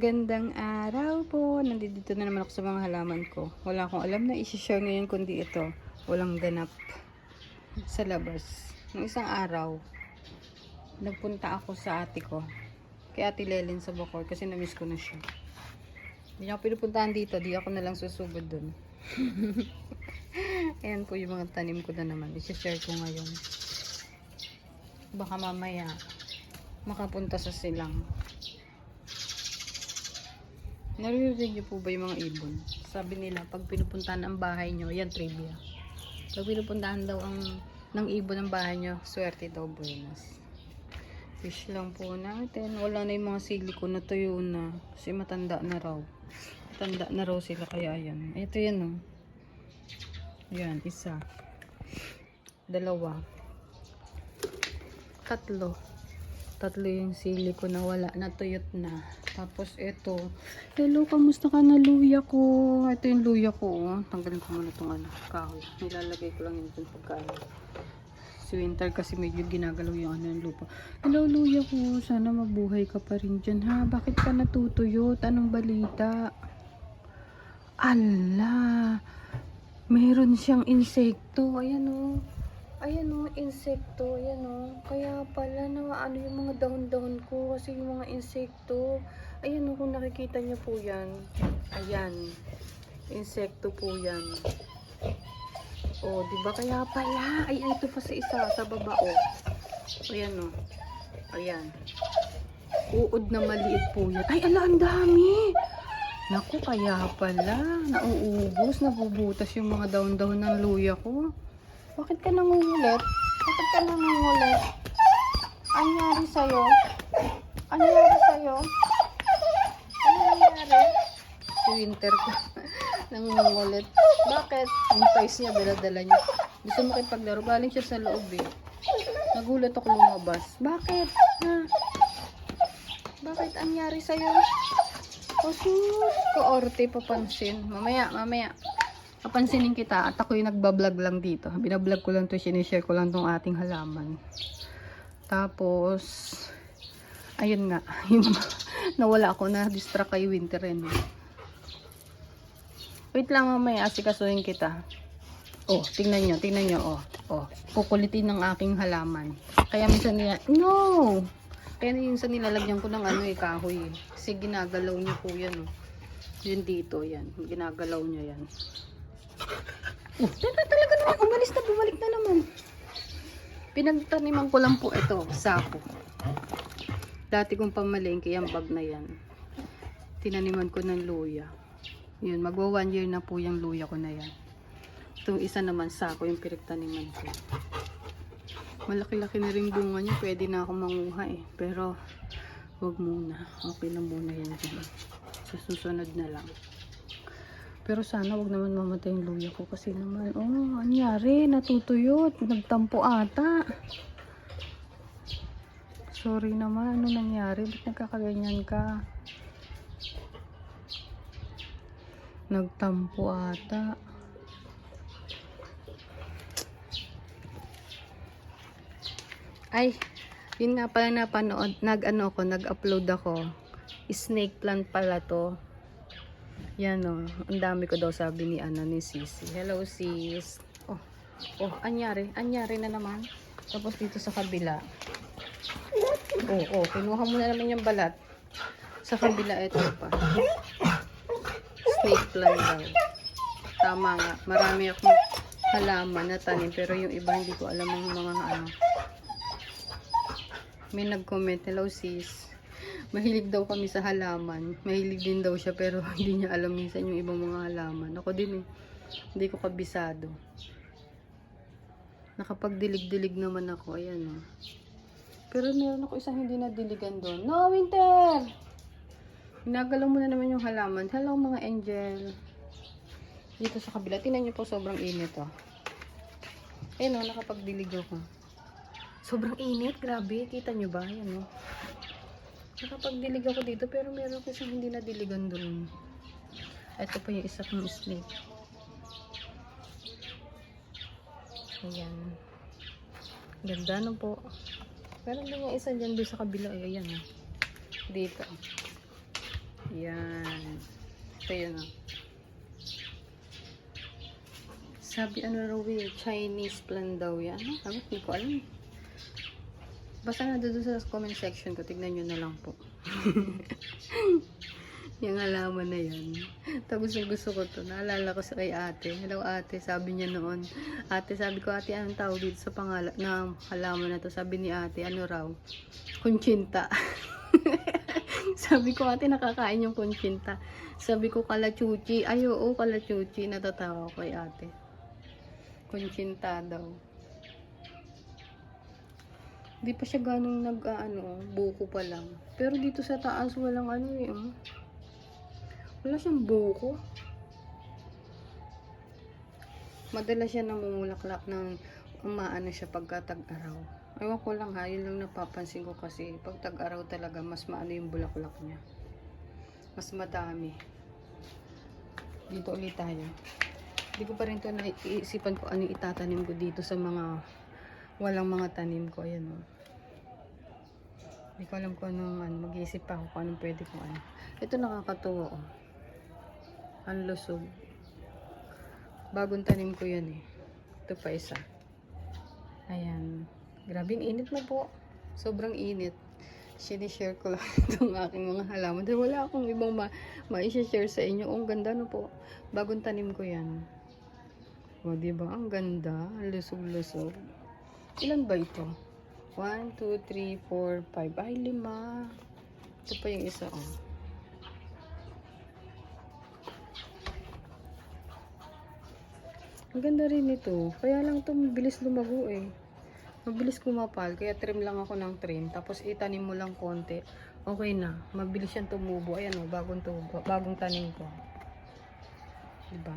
Magandang araw po. Nandito na naman ako sa mga halaman ko. Wala akong alam na isi-share ngayon kundi ito. Walang ganap sa labas. Nung isang araw, nagpunta ako sa ate ko. Kay ate Lelen sa Bacor kasi na-miss ko na siya. Hindi ako pinupuntahan dito. Di ako na lang susubod dun. Ayan po yung mga tanim ko na naman. I-share ko ngayon. Baka mamaya makapunta sa silang. Naririnig niyo po ba yung mga ibon? Sabi nila, pag pinupuntahan ang bahay nyo, yan trivia. Pag pinupuntahan daw ang ng ibon ang bahay nyo, swerte daw buenas. Fish lang po natin. Wala na yung mga sili ko na tuyo na. Kasi matanda na raw. Matanda na raw sila kaya yan. Ito yan oh. Yan, isa. Dalawa. Tatlo. Tatlo yung sili ko na wala. Natuyot na. Tapos ito. Hello, kamusta ka na luya ko? Ito yung luya ko. Oh. Tanggalin ko muna itong ano, kahoy. Nilalagay ko lang yun itong pagkain. Si Winter kasi medyo ginagalaw yung ano yung lupa. Hello, luya ko. Sana mabuhay ka pa rin dyan ha. Bakit ka natutuyot? Anong balita? Ala! Meron siyang insekto. Ayan o. Ayan o, insekto. Ayan o. Kaya pala na ano yung mga dahon-dahon ko. Kasi yung mga insekto. Ayan o, kung nakikita niyo po yan. Ayan. Insekto po yan. O, di ba kaya pala? Ay, ito pa sa isa, sa baba o. Ayan o. Ayan. Uod na maliit po yan. Ay, ala, ang dami! Naku, kaya pala. Nauubos, nabubutas yung mga daon-daon ng luya ko. Bakit ka nangungulit? Bakit ka nangungulit? Anyari sa'yo? Anyari sa'yo? Ano nangyari? Si Winter ko. nangungulit. Bakit? Yung toys niya, dala-dala niya. Gusto makipaglaro. Galing siya sa loob eh. Nagulat ako lumabas. Bakit? Ha? Bakit anyari sa'yo? Oh, sus. Koorte, papansin. Mamaya, mamaya. Papansinin kita at ako yung nagbablog lang dito. Binablog ko lang to, sinishare ko lang tong ating halaman. Tapos, ayun nga, yung nawala ako na distract kay Winter rin. Wait lang mamaya, asikasuhin kita. Oh, tingnan nyo, tingnan nyo, oh. Oh, kukulitin ng aking halaman. Kaya minsan nila, no! Kaya minsan nilalagyan ko ng ano eh, kahoy eh. Kasi ginagalaw niya po yan, oh. Yun dito, yan. Ginagalaw niya yan. Oh, talaga naman, umalis na, bumalik na naman. Pinagtaniman ko lang po ito, sako. Dati kong pamalengke yung bag na yan. Tinaniman ko ng luya. Yun, magwa one year na po yung luya ko na yan. Itong isa naman sako yung pinagtaniman ko. Malaki-laki na rin bunga niya. Pwede na ako manguha eh. Pero, wag muna. Okay na muna yan dyan. Sa susunod na lang. Pero sana wag naman mamatay yung luya ko kasi naman, oh, anyari, natutuyot, nagtampo ata. Sorry naman, ano nangyari? Ba't nagkakaganyan ka? Nagtampo ata. Ay, yun nga pala napanood, nag-ano ako, nag-upload ako. Snake plant pala to. Yan o, ang dami ko daw sabi ni ano ni Sisi. Hello sis. Oh, oh, anyari, anyari na naman. Tapos dito sa kabila. Oh, oh, kinuha mo na naman yung balat. Sa kabila ito pa. Snake plant daw. Tama nga, marami akong halaman na tanim pero yung iba hindi ko alam yung mga ano. May nag-comment, hello sis. Mahilig daw kami sa halaman. Mahilig din daw siya pero hindi niya alam minsan yung ibang mga halaman. Ako din eh. Hindi ko kabisado. Nakapagdilig-dilig naman ako. Ayan oh. Pero meron ako isang hindi nadiligan doon. No, Winter! Ginagalaw mo na naman yung halaman. Hello mga angel. Dito sa kabila. Tingnan niyo po sobrang init oh. Ayun oh, nakapagdilig ako. Sobrang init. Grabe. Kita niyo ba? Ayan oh. Nakapagdilig ako dito pero meron kasi hindi nadiligan doon. Ito pa yung isa kong snake. Ayan. Ganda no po. Meron din yung isa dyan doon sa kabila. Ay, ayan oh. Dito. Yan. Ito yun ah. Sabi ano raw eh, Chinese plan daw yan. Ano? Hindi ko alam. Basta na doon sa comment section ko, tignan nyo na lang po. yung halaman na yan. Tapos yung gusto ko to, naalala ko sa kay ate. Hello ate, sabi niya noon. Ate, sabi ko ate, anong tawag dito sa pangalan na halaman na to? Sabi ni ate, ano raw? Kunchinta. sabi ko ate, nakakain yung kunchinta. Sabi ko kalachuchi. Ay, oo, kalachuchi. Natatawa ko kay ate. Kunchinta daw. Di pa siya ganong nag, ah, ano, buko pa lang. Pero dito sa taas, walang ano eh, oh. Wala siyang buko. Madalas siya namumulaklak ng umaano siya pagka tag-araw. Ewan ko lang ha, yun lang napapansin ko kasi pag tag-araw talaga, mas maano yung bulaklak niya. Mas madami. Dito ulit tayo. Hindi ko pa rin to naiisipan ko ano itatanim ko dito sa mga walang mga tanim ko. Ayan o. Hindi ko alam kung anong ano, mag-iisip pa ako kung anong pwede kong ano. Ito nakakatuwa o. Ang lusog. Bagong tanim ko yan eh. Ito pa isa. Ayan. Grabing init na po. Sobrang init. Sinishare ko lang itong aking mga halaman. Dahil wala akong ibang ma ma-share sa inyo. Oh, ang ganda no po. Bagong tanim ko yan. O, diba? Ang ganda. Lusog-lusog. Ilan ba ito? 1, 2, 3, 4, 5. Ay, lima. Ito pa yung isa, oh. Ang ganda rin ito. Kaya lang ito mabilis lumago eh. Mabilis kumapal. Kaya trim lang ako ng trim. Tapos itanim mo lang konti. Okay na. Mabilis yan tumubo. Ayan o, bagong, tubo, bagong tanim ko. Diba?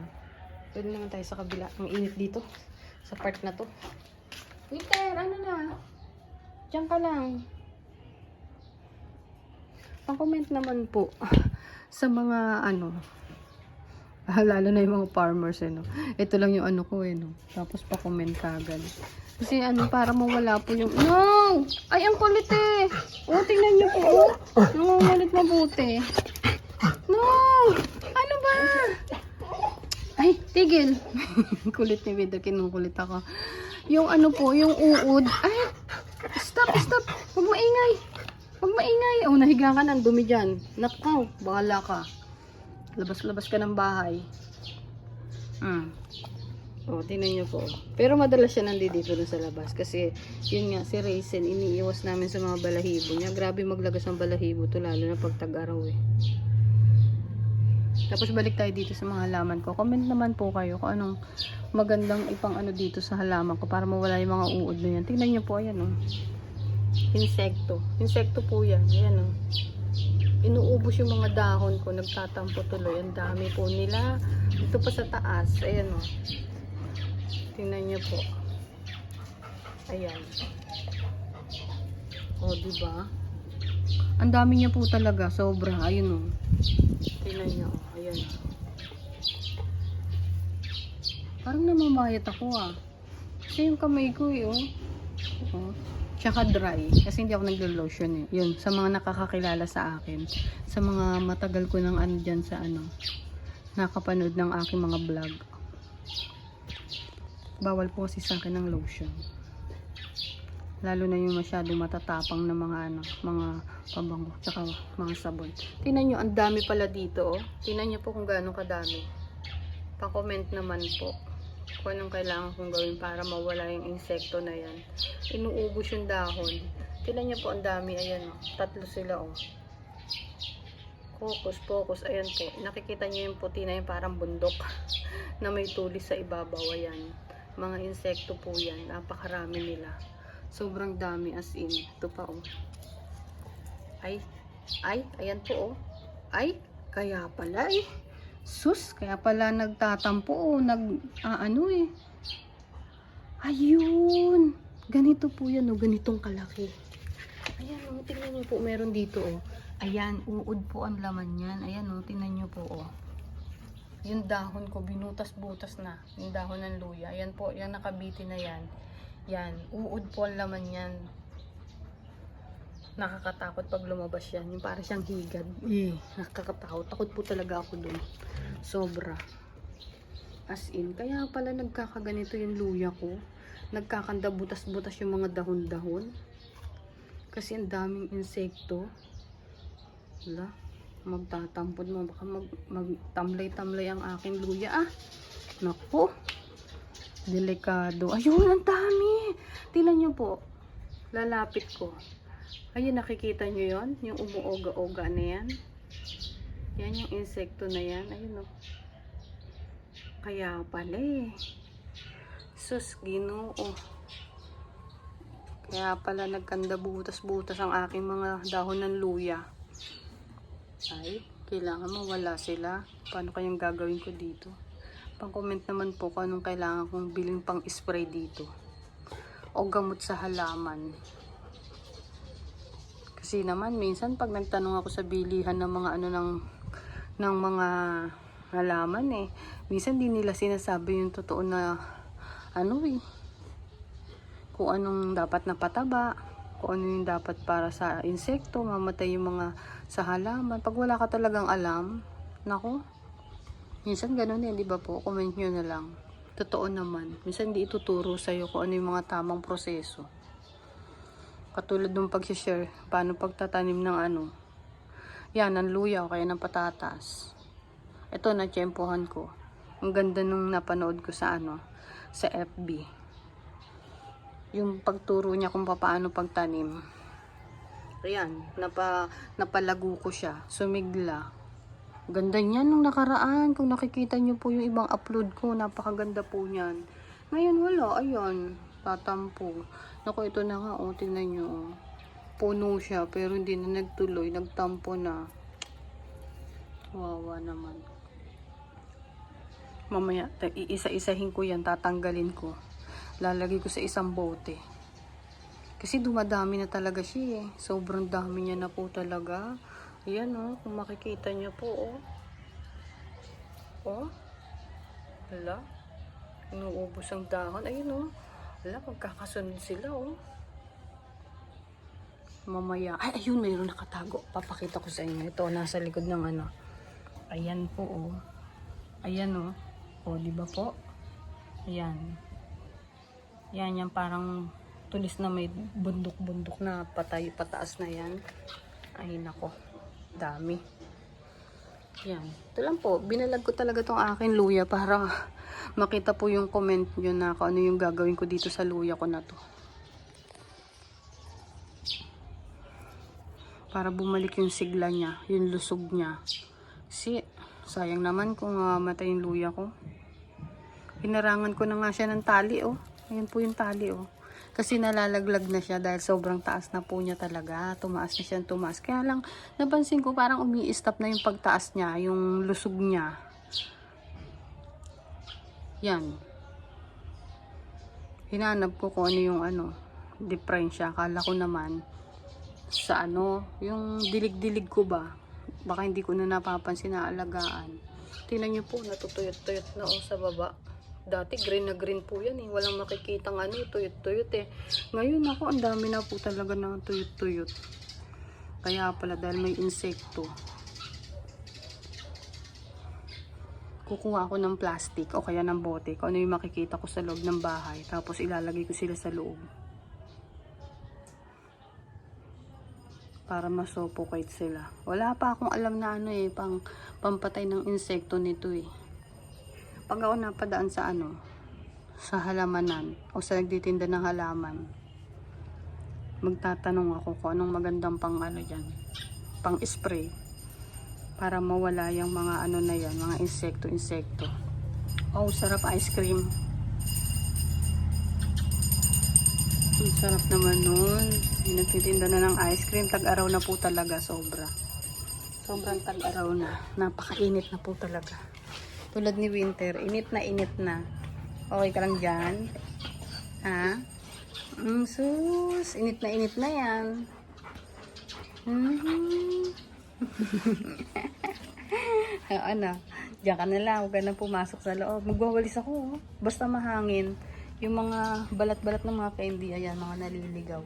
Doon naman tayo sa kabila. Ang init dito. Sa part na to. Peter, ano na? Diyan ka lang. Pang-comment naman po sa mga ano, lalo na yung mga farmers eh, no? Ito lang yung ano ko eh, no? Tapos pa-comment ka agad. Kasi ano, para mawala po yung... No! Ay, ang kulit eh! O, tingnan nyo po, oh. Nangungulit mabuti. No! Ano ba? Ay, tigil. kulit ni Vida, kinukulit ako. Yung ano po, yung uod. Ay, stop, stop. Huwag maingay. Huwag maingay. Oh, nahiga ka ang dumi dyan. Nakaw, bahala ka. Labas-labas ka ng bahay. Hmm. Oh, tingnan niyo po. Pero madalas siya nandito sa labas. Kasi, yun nga, si Raisin, iniiwas namin sa mga balahibo niya. Grabe maglagas ng balahibo to, lalo na pag tag-araw eh. Tapos balik tayo dito sa mga halaman ko. Comment naman po kayo kung anong magandang ipang ano dito sa halaman ko para mawala yung mga uod na yan. Tingnan niyo po, ayan oh. Insekto. Insekto po yan. Ayan oh. Inuubos yung mga dahon ko. Nagtatampo tuloy. Ang dami po nila. Ito pa sa taas. Ayan oh. Tingnan niyo po. Ayan. O, oh, diba? Ang dami niya po talaga. Sobra. Ayun o. Tingnan niyo. oh. Ayan. Parang namamayat ako ah. Kasi yung kamay ko eh, oh. oh. Tsaka dry. Kasi hindi ako naglo-lotion eh. Yun, sa mga nakakakilala sa akin. Sa mga matagal ko nang ano dyan sa ano. Nakapanood ng aking mga vlog. Bawal po kasi sa akin ng lotion. Lalo na yung masyadong matatapang na mga ano, mga pabango, tsaka mga sabon. Tingnan nyo, ang dami pala dito, oh. Tingnan nyo po kung gaano kadami. Pa-comment naman po kung anong kailangan kong gawin para mawala yung insekto na yan. Inuubos yung dahon. Tingnan nyo po, ang dami, ayan, oh. Tatlo sila, oh. Focus, focus, ayan po. Nakikita nyo yung puti na yung parang bundok na may tulis sa ibabaw, ayan. Mga insekto po yan. Napakarami nila. Sobrang dami as in. Ito pa oh. Ay, ay, ayan po oh. Ay, kaya pala eh. Sus, kaya pala nagtatampo oh. Nag, ah, ano eh. Ayun. Ganito po yan oh. Ganitong kalaki. Ayan oh. Tingnan nyo po. Meron dito oh. Ayan, uod po ang laman yan. Ayan oh. Tingnan nyo po oh. Yung dahon ko, binutas-butas na. Yung dahon ng luya. Ayan po, yung nakabiti na yan. Yan, uod po ang laman yan. Nakakatakot pag lumabas yan. Yung parang siyang higad. Eh, nakakatakot. Takot po talaga ako dun. Sobra. As in, kaya pala nagkakaganito yung luya ko. Nagkakanda butas-butas yung mga dahon-dahon. Kasi ang daming insekto. Wala. Magtatampod mo. Baka mag, magtamlay-tamlay ang aking luya. Ah, naku. Delikado. Ayun, ang dami. Tingnan nyo po. Lalapit ko. Ayun, nakikita nyo yon Yung umuoga-oga na yan. Yan yung insekto na yan. Ayun, oh. Kaya pala eh. Sus, ginoo. Kaya pala nagkanda butas-butas ang aking mga dahon ng luya. Ay, kailangan mawala sila. Paano kayang gagawin ko dito? Pang-comment naman po kung anong kailangan kong bilhin pang spray dito. O gamot sa halaman. Kasi naman, minsan pag nagtanong ako sa bilihan ng mga ano ng, ng mga halaman eh, minsan di nila sinasabi yung totoo na ano eh, kung anong dapat na pataba, kung ano yung dapat para sa insekto, mamatay yung mga sa halaman. Pag wala ka talagang alam, nako, minsan ganun eh, di ba po? Comment nyo na lang. Totoo naman. Minsan di ituturo sa'yo kung ano yung mga tamang proseso. Katulad ng pag-share, paano pagtatanim ng ano. Yan, ng luya o kaya ng patatas. Ito, na-tsempohan ko. Ang ganda nung napanood ko sa ano, sa FB. Yung pagturo niya kung paano pagtanim. Ayan, napa, napalago ko siya. Sumigla. Ganda niyan nung nakaraan. Kung nakikita niyo po yung ibang upload ko, napakaganda po niyan. Ngayon wala, ayan, tatampo. Naku, ito na nga, oh, tingnan nyo. Oh. Puno siya, pero hindi na nagtuloy, nagtampo na. Wawa naman. Mamaya, iisa-isahin ko yan, tatanggalin ko. Lalagay ko sa isang bote. Kasi dumadami na talaga siya eh. Sobrang dami niya na po talaga. Ayan oh, kung makikita niyo po oh. Oh. Hala. Inuubos ang dahon. Ayun oh. Hala, magkakasunod sila oh. Mamaya. Ay, ayun, mayroon nakatago. Papakita ko sa inyo. Ito, nasa likod ng ano. Ayan po oh. Ayan oh. Oh, di ba po? Ayan. Yan, yan parang tulis na may bundok-bundok na patay, pataas na yan. Ay, nako. Dami. Yan. Ito lang po. Binalag ko talaga tong akin luya para makita po yung comment nyo na kung ano yung gagawin ko dito sa luya ko na to. Para bumalik yung sigla niya, yung lusog niya. Kasi, sayang naman kung uh, matay yung luya ko. Pinarangan ko na nga siya ng tali, oh. Ayan po yung tali, oh. Kasi nalalaglag na siya dahil sobrang taas na po niya talaga. Tumaas na siya, tumaas. Kaya lang, napansin ko parang umi-stop na yung pagtaas niya, yung lusog niya. Yan. Hinanap ko kung ano yung ano, diferensya. Akala ko naman, sa ano, yung dilig-dilig ko ba? Baka hindi ko na napapansin na alagaan. Tingnan niyo po, natutuyot-tuyot na oh sa baba. Dati green na green po yan eh. Walang makikitang ano, tuyot-tuyot eh. Ngayon ako, ang dami na po talaga ng tuyot-tuyot. Kaya pala dahil may insekto. Kukuha ako ng plastic o kaya ng bote. Kung ano yung makikita ko sa loob ng bahay. Tapos ilalagay ko sila sa loob. Para masopocate sila. Wala pa akong alam na ano eh, pang pampatay ng insekto nito eh pag ako napadaan sa ano, sa halamanan o sa nagtitinda ng halaman, magtatanong ako kung anong magandang pang ano dyan, pang spray para mawala yung mga ano na yan, mga insekto, insekto. Oh, sarap ice cream. Ang sarap naman nun. Nagtitinda na ng ice cream, tag-araw na po talaga, sobra. Sobrang tag-araw na. Napakainit na po talaga. Tulad ni Winter, init na init na. Okay ka lang dyan? Ha? Mm, sus, init na init na yan. Mm-hmm. ano, diyan ka na lang, huwag ka na pumasok sa loob. Magwawalis ako, oh. basta mahangin. Yung mga balat-balat ng mga candy, ayan, mga naliligaw.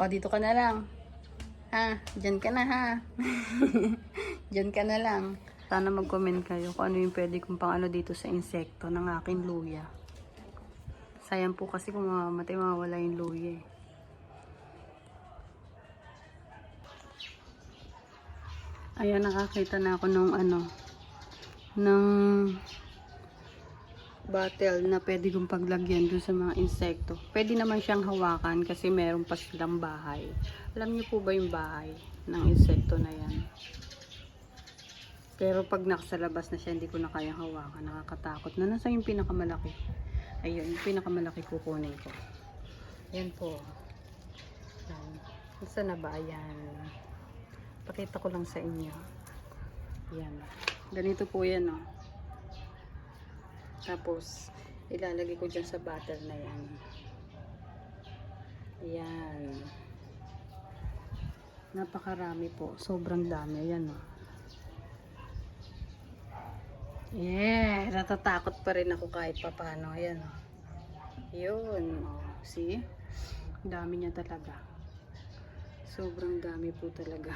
O, dito ka na lang. Ha? Diyan ka na ha. Diyan ka na lang. Sana mag-comment kayo kung ano yung pwede kong pang ano dito sa insekto ng aking luya. Sayang po kasi kung mamamatay, mawawala yung luya eh. Ayan, nakakita na ako nung ano, ng bottle na pwede kong paglagyan dun sa mga insekto. Pwede naman siyang hawakan kasi meron pa silang bahay. Alam niyo po ba yung bahay ng insekto na yan? Pero pag nasa labas na siya, hindi ko na kayang hawakan. Nakakatakot. Na nasa yung pinakamalaki? Ayun, yung pinakamalaki kukunin ko. Ayan po. Ayan. Saan na ba? Ayan. Pakita ko lang sa inyo. Ayan. Ganito po yan, oh. Tapos, ilalagay ko dyan sa butter na yan. Ayan. Napakarami po. Sobrang dami. Ayan, oh. Yeah, natatakot pa rin ako kahit papano. Ayan, oh. Yun, oh. See? Dami niya talaga. Sobrang dami po talaga.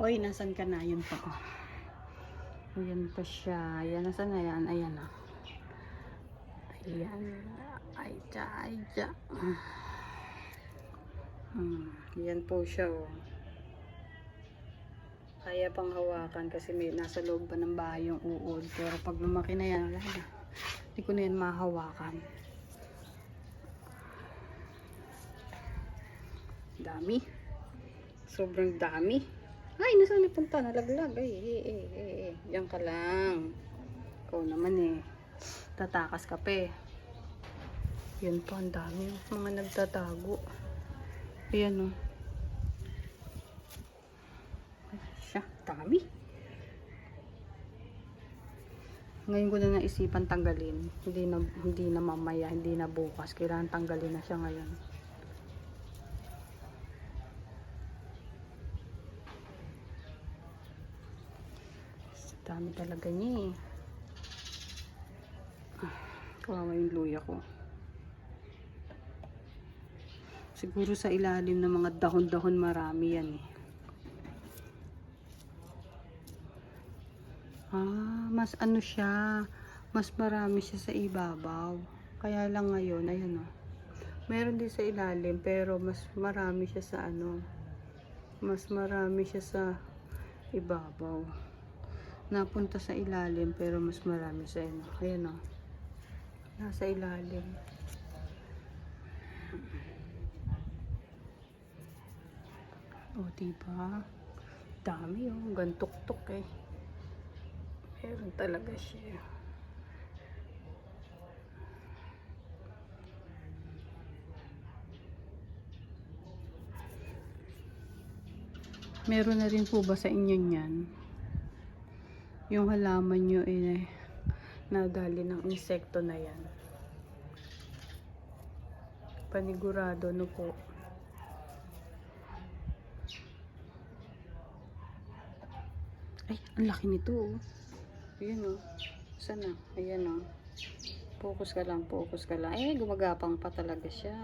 Oy, nasan ka na? Yun pa. Oh. Ayan pa siya. Ayan, nasan na yan? Ayan na. Ayan. Ay, dya, ay, dya. Hmm. Yan po siya, oh. Kaya pang hawakan kasi may nasa loob pa ng bahay yung uod. Pero pag lumaki na yan, wala na. Hindi ko na yan mahawakan. Dami. Sobrang dami. Ay, nasaan na punta? Nalaglag. Ay, eh, eh, eh, eh. Yan ka lang. Ikaw naman eh. Tatakas ka pa eh. Yan po, ang dami. Mga nagtatago. Ayan o. Ay, siya, dami. Ngayon ko na naisipan tanggalin. Hindi na, hindi na mamaya, hindi na bukas. Kailangan tanggalin na siya ngayon. Dami talaga niya eh. Kawawa yung luya ko. Siguro sa ilalim ng mga dahon-dahon marami yan eh. Ah, mas ano siya, mas marami siya sa ibabaw. Kaya lang ngayon, ayan o. Meron din sa ilalim, pero mas marami siya sa ano, mas marami siya sa ibabaw. Napunta sa ilalim, pero mas marami sa ano. Ayan o. Nasa ilalim. O, diba? Dami oh. Gantok-tok eh. Meron talaga siya. Meron na rin po ba sa inyo niyan? Yung halaman nyo eh, nadali ng insekto na yan. Panigurado no po. Ay, ang laki nito oh. Ayan oh. Sana? Ayan oh. Focus ka lang, focus ka lang. Eh, gumagapang pa talaga siya.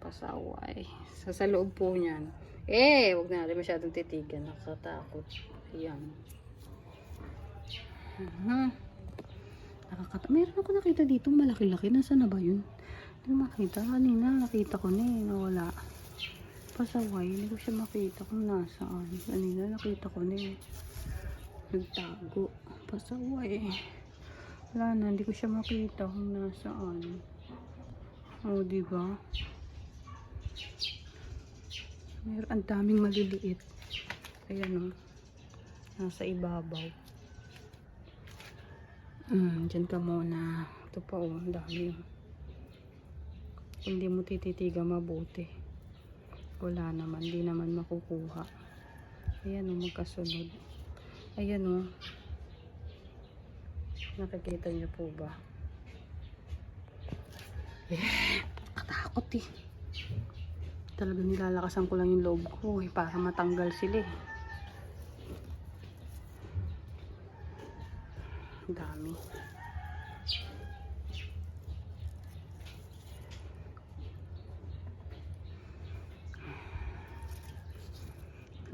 Pasaway. Sa, sa loob po niyan. Eh, wag na natin masyadong titigan. Nakatakot. Ayan. Mhm. Nakakata. Meron ako nakita dito malaki-laki. Nasaan na ba yun? Hindi makita. Kanina nakita ko na eh. Nawala. Pasaway. Hindi ko siya makita kung nasaan. Kanina nakita ko na eh. Nagtago. Pasaway. Wala na. Hindi ko siya makita kung nasaan. O, oh, diba? Meron ang daming maliliit. Ayan o. Nasa ibabaw. Hmm, dyan ka muna. Ito pa o, ang dami. Hindi mo tititiga mabuti. Wala naman, hindi naman makukuha. Ayan o, magkasunod. Ayan o. Nakikita niyo po ba? Eh, katakot eh. Talagang nilalakasan ko lang yung loob ko eh, para matanggal sila eh. dami.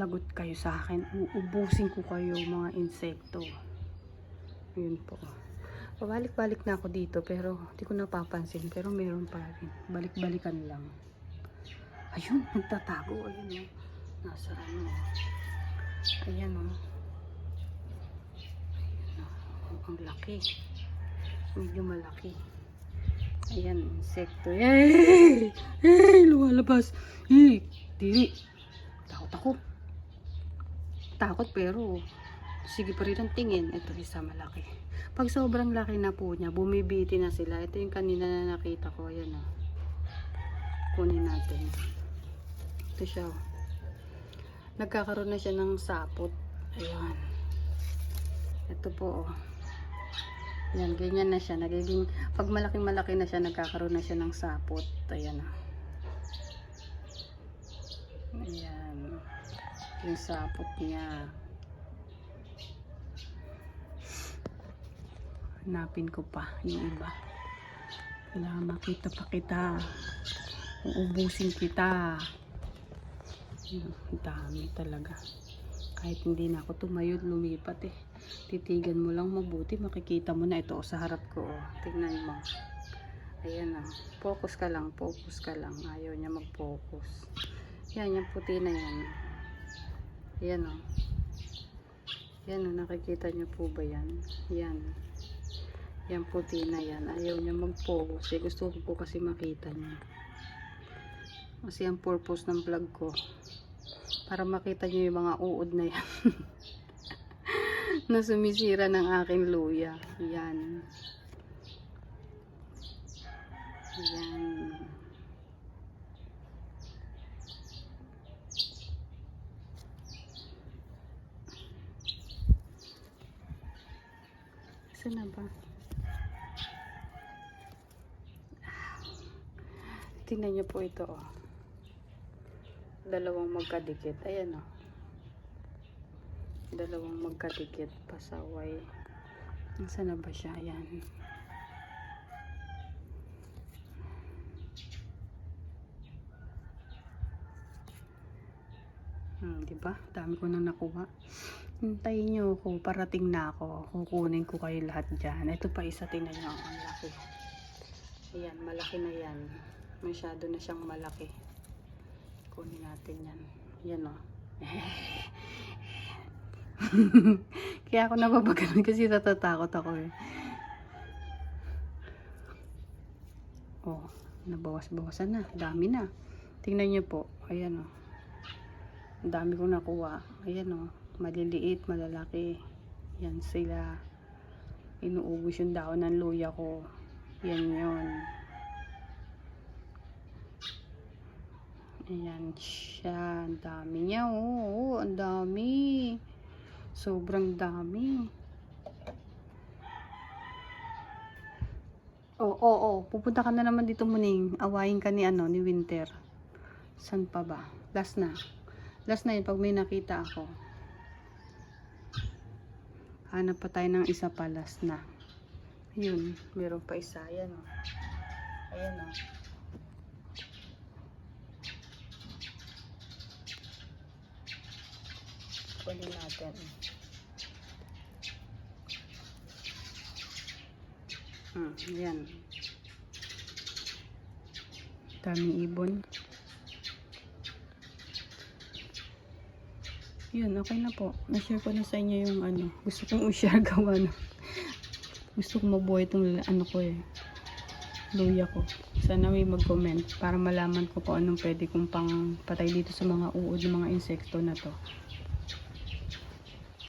Lagot kayo sa akin. Uubusin ko kayo mga insekto. Yun po. Pabalik-balik na ako dito pero hindi ko napapansin. Pero meron pa rin. Balik-balikan lang. Ayun, nagtatago. Ayun, oh. nasa ano. Ayan, oh. Ang laki. Medyo malaki. Ayan, insekto. Yay! Yay! Lumalabas. Hey! Diri. Takot ako. Takot pero sige pa rin ang tingin. Ito isa malaki. Pag sobrang laki na po niya, bumibiti na sila. Ito yung kanina na nakita ko. Ayan o. Kunin natin. Ito siya. oh. Nagkakaroon na siya ng sapot. Ayan. Ito po oh. Yan, ganyan na siya. Nagiging, pag malaking malaki na siya, nagkakaroon na siya ng sapot. Ayan ah. Ayan. Yung sapot niya. Hanapin ko pa yung iba. Kailangan makita pa kita. Uubusin kita. Ang dami talaga. Kahit hindi na ako tumayo, lumipat eh. Titigan mo lang mabuti, makikita mo na ito sa harap ko. Oh. Tingnan mo. Ayan oh. Focus ka lang, focus ka lang. Ayaw niya mag-focus. Yan, yung puti na yan. Yan oh. Yan oh, nakikita niyo po ba yan? Yan. Yan puti na yan. Ayaw niya mag-focus. Eh, gusto ko po kasi makita niya. Kasi ang purpose ng vlog ko, para makita niyo yung mga uod na yan. na sumisira ng aking luya. Yan. Yan. Saan na ba? Tingnan niyo po ito, oh. Dalawang magkadikit. Ayan, oh. Dalawang magkadikit. Pasaway. Nasaan na ba siya? Ayan. Hmm, di ba? Dami ko na nakuha. Hintayin niyo ako. Parating na ako. Kukunin ko kayo lahat dyan. Ito pa isa. Tingnan niyo. Ang laki. Ayan. Malaki na yan. Masyado na siyang malaki. Kunin natin yan. Yan o. Kaya ako nababagalan kasi natatakot ako eh. Oh, nabawas-bawasan na. Dami na. Tingnan niyo po. Ayan o. Ang dami kong nakuha. Ayan o. Maliliit, malalaki. Yan sila. Inuubos yung daon ng luya ko. Yan yon. Ayan siya. Ang dami niya. Oo, ang dami. Sobrang dami. Oo, oo, oo. Pupunta ka na naman dito muning. Awayin ka ni ano, ni Winter. San pa ba? Last na. Last na yun pag may nakita ako. Hanap pa tayo ng isa pa last na. Yun, meron pa isa. Ayan o. Ayan o. Kunin natin. Hmm, ayan. Daming ibon. Yun, okay na po. Na-share ko na sa inyo yung ano. Gusto kong i-share gawa no. Gusto kong mabuhay itong ano ko eh. Luya ko. Sana may mag-comment para malaman ko kung anong pwede kong pang patay dito sa mga uod ng mga insekto na to.